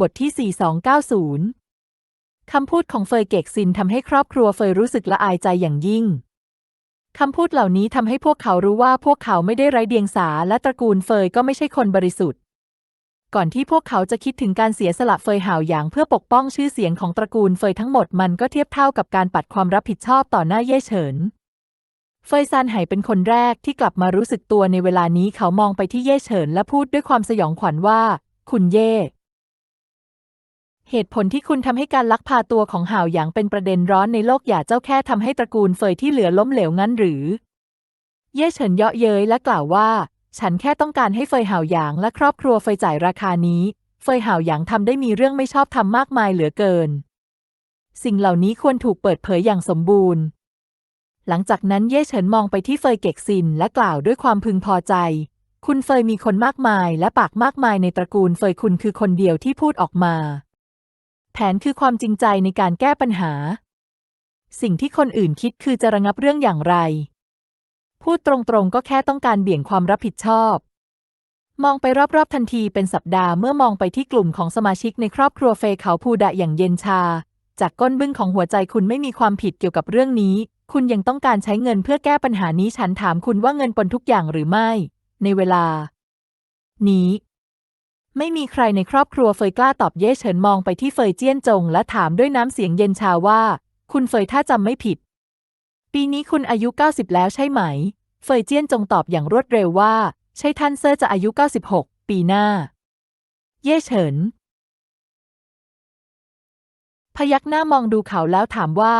บทที่ 4290 คำพูดของเฟยเกกซินทำให้ครอบครัวเฟยรู้สึกละอายใจอย่างยิ่ง คำพูดเหล่านี้ทำให้พวกเขารู้ว่าพวกเขาไม่ได้ไร้เดียงสาและตระกูลเฟยก็ไม่ใช่คนบริสุทธิ์ ก่อนที่พวกเขาจะคิดถึงการเสียสละเฟยห่าวหยางเพื่อปกป้องชื่อเสียงของตระกูลเฟยทั้งหมดมันก็เทียบเท่ากับการปัดความรับผิดชอบต่อหน้าเย่เฉินเฟยซานไห่เป็นคนแรกที่กลับมารู้สึกตัวในเวลานี้เขามองไปที่เย่เฉินและพูดด้วยความสยองขวัญว่า คุณเย่ เหตุผลที่คุณทำให้การลักพาตัวของห่าวหยางเป็นประเด็นร้อนในโลกอย่าเจ้าแค่ทำให้ตระกูลเฟยที่เหลือล้มเหลวงั้นหรือ เย่เฉินเยาะเย้ยและกล่าวว่า ฉันแค่ต้องการให้เฟยห่าวหยางและครอบครัวเฟยจ่ายราคานี้ เฟยห่าวหยางทำได้มีเรื่องไม่ชอบทำมากมายเหลือเกิน สิ่งเหล่านี้ควรถูกเปิดเผยอย่างสมบูรณ์ หลังจากนั้นเย่เฉินมองไปที่เฟยเก็กซินและกล่าวด้วยความพึงพอใจ คุณเฟยมีคนมากมายและปากมากมายในตระกูลเฟยคุณคือคนเดียวที่พูดออกมา แผนคือความจริงใจในการแก้ปัญหา สิ่งที่คนอื่นคิดคือจะระงับเรื่องอย่างไร พูดตรงๆก็แค่ต้องการเบี่ยงความรับผิดชอบ มองไปรอบๆทันทีเป็นสัปดาห์เมื่อมองไปที่กลุ่มของสมาชิกในครอบครัวเฟเขาพูดะอย่างเย็นชา จากก้นบึ้งของหัวใจคุณไม่มีความผิดเกี่ยวกับเรื่องนี้ คุณยังต้องการใช้เงินเพื่อแก้ปัญหานี้ฉันถามคุณว่าเงินปนทุกอย่างหรือไม่ ในเวลา นี้ ไม่มีใครในครอบครัวเฟยกล้าตอบเย่เฉินมองไปที่เฟยเจี้ยนจง และถามด้วยน้ำเสียงเย็นชาว่า คุณเฟยถ้าจำไม่ผิด ปีนี้คุณอายุ 90 แล้วใช่ไหม เฟยเจี้ยนจงตอบอย่างรวดเร็วว่า ใช่ท่านเซอร์จะอายุ 96 ปีหน้า เย่เฉิน พยักหน้ามองดูเขาแล้วถามว่า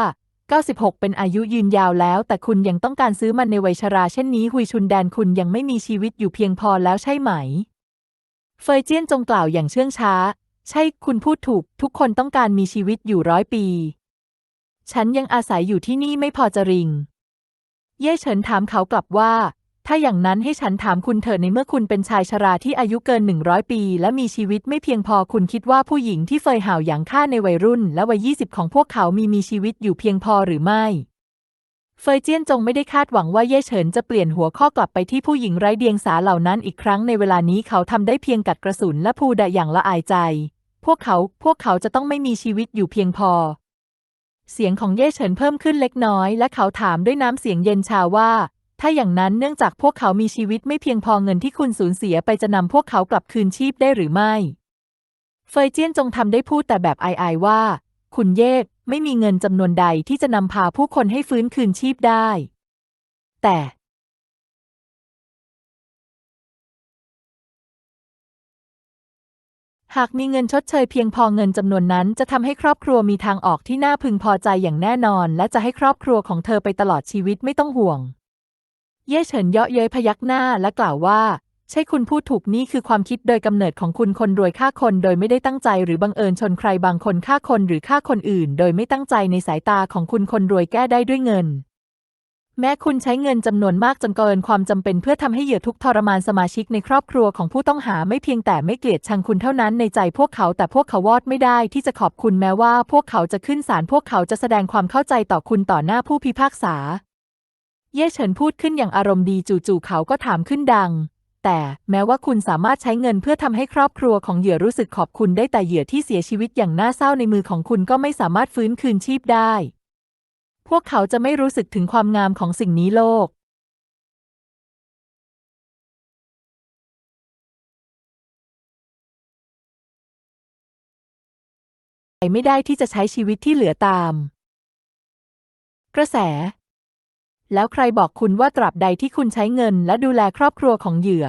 96 เป็นอายุยืนยาวแล้ว แต่คุณยังต้องการซื้อมันในวัยชราเช่นนี้ หุยชุนแดนคุณยังไม่มีชีวิตอยู่เพียงพอแล้วใช่ไหม เฟยเจี้ยนจงกล่าวอย่างเชื่องช้า ใช่คุณพูดถูก ทุกคนต้องการมีชีวิตอยู่ร้อยปี ฉันยังอาศัยอยู่ที่นี่ไม่พอจะริง เย่เฉินถามเขากลับว่า ถ้าอย่างนั้นให้ฉันถามคุณเถิดในเมื่อคุณเป็นชายชราที่อายุเกิน100ปี และมีชีวิตไม่เพียงพอคุณคิดว่าผู้หญิงที่เฟยห่าวหยางฆ่าในวัยรุ่น และวัย20ของพวกเขามีมีชีวิตอยู่เพียงพอหรือไม่ เฟยเจี้ยนจงไม่ได้คาดหวังว่าเย่เฉินจะเปลี่ยนหัวข้อกลับไปที่ผู้หญิงไร้เดียงสาเหล่านั้นอีกครั้งในเวลานี้เขาทำได้เพียงกัดกระสุนและพูดอย่างละอายใจ พวกเขาพวกเขาจะต้องไม่มีชีวิตอยู่เพียงพอ เสียงของเย่เฉินเพิ่มขึ้นเล็กน้อย และเขาถามด้วยน้ำเสียงเย็นชาว่า ถ้าอย่างนั้นเนื่องจากพวกเขามีชีวิตไม่เพียงพอเงินที่คุณสูญเสียไปจะนำพวกเขากลับคืนชีพได้หรือไม่ เฟยเจี้ยนจงทำได้พูดแต่แบบอายๆว่า คุณเย่ไม่มีเงินจำนวนใดที่จะนำพาผู้คนให้ฟื้นคืนชีพได้ แต่ หากมีเงินชดเชยเพียงพอเงินจำนวนนั้นจะทำให้ครอบครัวมีทางออกที่น่าพึงพอใจอย่างแน่นอน และจะให้ครอบครัวของเธอไปตลอดชีวิตไม่ต้องห่วง เย่เฉินเยาะเย้ยพยักหน้าและกล่าวว่า ใช่คุณพูดถูกนี่คือความคิดโดยกำเนิดของคุณคนรวยฆ่าคนโดยไม่ได้ตั้งใจหรือบังเอิญชนใครบางคนฆ่าคนหรือฆ่าคนอื่น โดยไม่ตั้งใจในสายตาของคุณคนรวยแก้ได้ด้วยเงิน แม้คุณใช้เงินจำนวนมากจนเกินความจำเป็นเพื่อทำให้เหยื่อทุกทรมานสมาชิกในครอบครัวของผู้ต้องหาไม่เพียงแต่ไม่เกลียดชังคุณเท่านั้นในใจพวกเขาแต่พวกเขาวอดไม่ได้ที่จะขอบคุณแม้ว่าพวกเขาจะขึ้นศาลพวกเขาจะแสดงความเข้าใจต่อคุณต่อหน้าผู้พิพากษา เย่เฉินพูดขึ้นอย่างอารมณ์ดีจู่ๆเขาก็ถามขึ้นดัง แต่แม้ว่าคุณสามารถใช้เงินเพื่อทำให้ครอบครัวของเหยื่อรู้สึกขอบคุณได้แต่เหยื่อที่เสียชีวิตอย่างน่าเศร้าในมือของคุณก็ไม่สามารถฟื้นคืนชีพได้ พวกเขาจะไม่รู้สึกถึงความงามของสิ่งนี้โลก ไม่ได้ที่จะใช้ชีวิตที่เหลือตาม กระแส แล้วใครบอกคุณว่าตราบใดที่คุณใช้เงิน และดูแลครอบครัวของเหยื่อ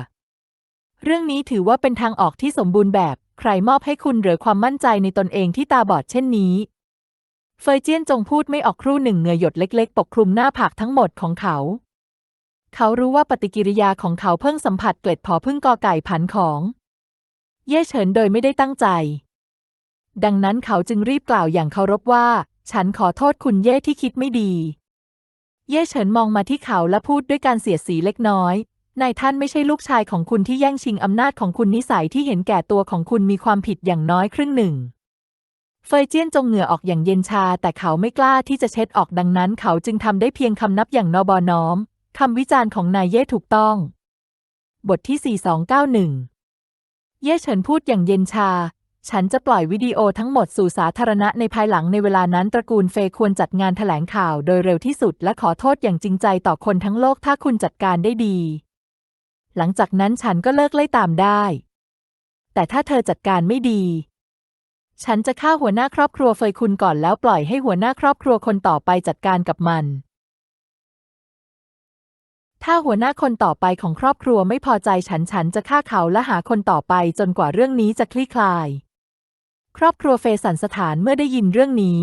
เรื่องนี้ถือว่าเป็นทางออกที่สมบูรณ์แบบ ใครมอบให้คุณหรือความมั่นใจในตนเองที่ตาบอดเช่นนี้เฟยเจี้ยนจงพูดไม่ออกครู่หนึ่งเงื่อหยดเล็กๆ ปกคลุมหน้าผากทั้งหมดของเขา เขารู้ว่าปฏิกิริยาของเขาเพิ่งสัมผัสเกล็ดพอพึ่งกอไก่ผันของ เย่เฉินโดยไม่ได้ตั้งใจ ดังนั้นเขาจึงรีบกล่าวอย่างเคารพว่า ฉันขอโทษคุณเย่ที่คิดไม่ดี เย่เฉินมองมาที่เขาและพูดด้วยการเสียดสีเล็กน้อย นายท่านไม่ใช่ลูกชายของคุณที่แย่งชิงอำนาจของคุณนิสัยที่เห็นแก่ตัวของคุณมีความผิดอย่างน้อยครึ่งหนึ่ง เฟยเจี้ยนจงเหงื่อออกอย่างเย็นชา แต่เขาไม่กล้าที่จะเช็ดออกดังนั้น เขาจึงทำได้เพียงคำนับอย่างนอบอน้อมคำวิจารณ์ของนายเย่ถูกต้อง บทที่ 4291 เย่เฉินพูดอย่างเย็นชา ฉันจะปล่อยวิดีโอทั้งหมดสู่สาธารณะในภายหลังในเวลานั้นตระกูลเฟยควรจัดงานแถลงข่าวโดยเร็วที่สุดและขอโทษอย่างจริงใจต่อคนทั้งโลกถ้าคุณจัดการได้ดี หลังจากนั้นฉันก็เลิกไล่ตามได้ แต่ถ้าเธอจัดการไม่ดี ฉันจะฆ่าหัวหน้าครอบครัวเฟยคุณก่อนแล้วปล่อยให้หัวหน้าครอบครัวคนต่อไปจัดการกับมัน ถ้าหัวหน้าคนต่อไปของครอบครัวไม่พอใจฉันฉันจะฆ่าเขาและหาคนต่อไปจนกว่าเรื่องนี้จะคลี่คลาย ครอบครัวเฟสันสถานเมื่อได้ยินเรื่องนี้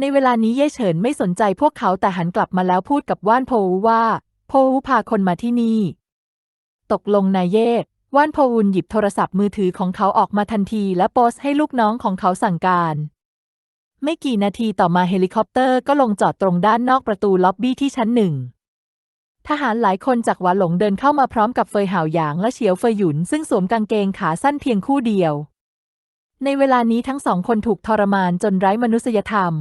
ในเวลานี้เย่เฉินไม่สนใจพวกเขาแต่หันกลับมาแล้วพูดกับว่านโพวูว่า โพวูพาคนมาที่นี่ ตกลงนายเย่ว่านโพวุนหยิบโทรศัพท์มือถือของเขาออกมาทันที และโพสให้ลูกน้องของเขาสั่งการ ไม่กี่นาทีต่อมาเฮลิคอปเตอร์ก็ลงจอดตรงด้านนอกประตูล็อบบี้ที่ชั้นหนึ่งทหารหลายคนจากหวาหลงเดินเข้ามาพร้อมกับเฟยห่าวหยางและเฉียวเฟยหยุนซึ่งสวมกางเกงขาสั้นเพียงคู่เดียว ในเวลานี้ทั้งสองคนถูกทรมานจนไร้มนุษยธรรม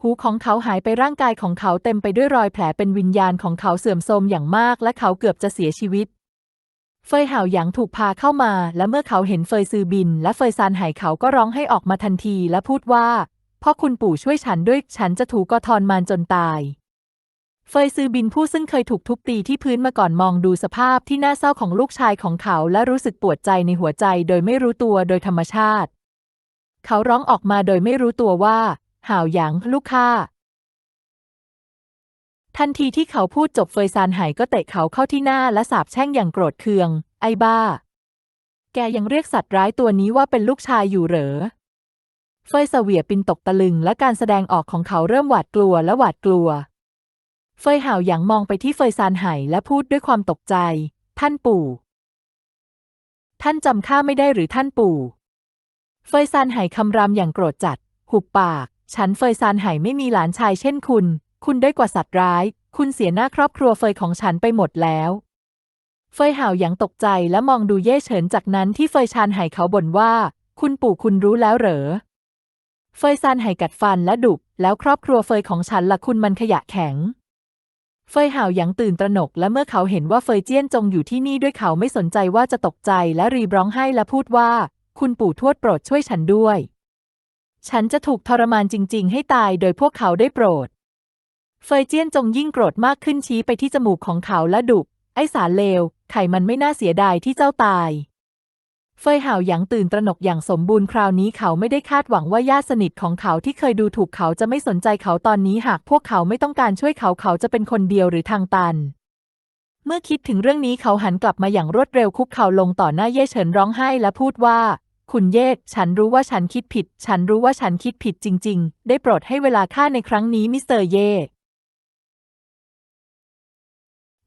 หูของเขาหายไปร่างกายของเขาเต็มไปด้วยรอยแผลเป็นวิญญาณของเขาเสื่อมโทรมอย่างมากและเขาเกือบจะเสียชีวิต เฟยห่าวหยางถูกพาเข้ามา และเมื่อเขาเห็นเฟยซือบิน และเฟยซานไห่เขาก็ร้องให้ออกมาทันทีและพูดว่าพ่อคุณปู่ช่วยฉันด้วยฉันจะถูกกอทอนมานจนตาย เฟยซือบินผู้ซึ่งเคยถูกทุบตีที่พื้นมาก่อนมองดูสภาพที่น่าเศร้าของลูกชายของเขาและรู้สึกปวดใจในหัวใจโดยไม่รู้ตัวโดยธรรมชาติ เขาร้องออกมาโดยไม่รู้ตัวว่า ห่าวหยางลูกข้าทันทีที่เขาพูดจบเฟยซานไห่ก็เตะเขาเข้าที่หน้าและสาบแช่งอย่างโกรธเคือง ไอ้บ้า แกยังเรียกสัตว์ร้ายตัวนี้ว่าเป็นลูกชายอยู่เหรอ เฟยเสวียปินตกตะลึงและการแสดงออกของเขาเริ่มหวาดกลัวและหวาดกลัว เฟยห่าวหยางมองไปที่เฟยซานไห่และพูดด้วยความตกใจ ท่านปู่ ท่านจำข้าไม่ได้หรือท่านปู่ เฟยซานไห่คำรามอย่างโกรธจัด หุบปาก ฉันเฟยซานไห่ไม่มีหลานชายเช่นคุณ คุณได้กว่าสัตว์ร้าย คุณเสียหน้าครอบครัวเฟยของฉันไปหมดแล้วเฟยห่าวหยางตกใจและมองดูเย่เฉินจากนั้นที่เฟยชานไห่เขาบ่นว่า คุณปู่คุณรู้แล้วเหรอ เฟยซานไห่กัดฟันและดุแล้วครอบครัวเฟยของฉันล่ะคุณมันขยะแข็ง เฟยห่าวหยางตื่นตระหนกและเมื่อเขาเห็นว่าเฟยเจี้ยนจงอยู่ที่นี่ด้วยเขาไม่สนใจว่าจะตกใจและรีบร้องไห้และพูดว่า คุณปู่ทวดโปรดช่วยฉันด้วย ฉันจะถูกทรมานจริง ๆ ให้ตายโดยพวกเขาได้โปรด เฟยเจี้ยนจงยิ่งโกรธมากขึ้นชี้ไปที่จมูกของเขาและดุไอ้สารเลว ไข่มันไม่น่าเสียดายที่เจ้าตาย เฟยห่าวหยางตื่นตระหนกอย่างสมบูรณ์คราวนี้เขาไม่ได้คาดหวังว่าญาติสนิทของเขาที่เคยดูถูกเขาจะไม่สนใจเขาตอนนี้หากพวกเขาไม่ต้องการช่วยเขาเขาจะเป็นคนเดียวหรือทางตัน เมื่อคิดถึงเรื่องนี้เขาหันกลับมาอย่างรวดเร็วคุกเข่าลงต่อหน้าเย่เฉินร้องไห้และพูดว่า คุณเย่ฉันรู้ว่าฉันคิดผิด ฉันรู้ว่าฉันคิดผิดจริง ๆ ได้โปรดให้เวลาข้าในครั้งนี้มิสเตอร์เย่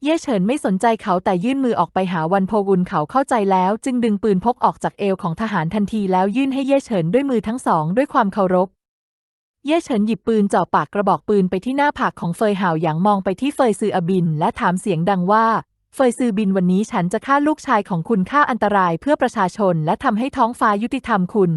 เย่เฉินไม่สนใจเขาแต่ยื่นมือออกไปหาวันโพกุนเขาเข้าใจแล้ว จึงดึงปืนพกออกจากเอวของทหารทันทีแล้วยื่นให้เย่เฉินด้วยมือทั้งสองด้วยความเคารพ เย่เฉินหยิบปืนจ่อปากกระบอกปืนไปที่หน้าผากของเฟยห่าวหยางมองไปที่เฟยซืออบิน และถามเสียงดังว่า เฟยซือบินวันนี้ฉันจะฆ่าลูกชายของคุณฆ่าอันตรายเพื่อประชาชน และทำให้ท้องฟ้ายุติธรรมคุณ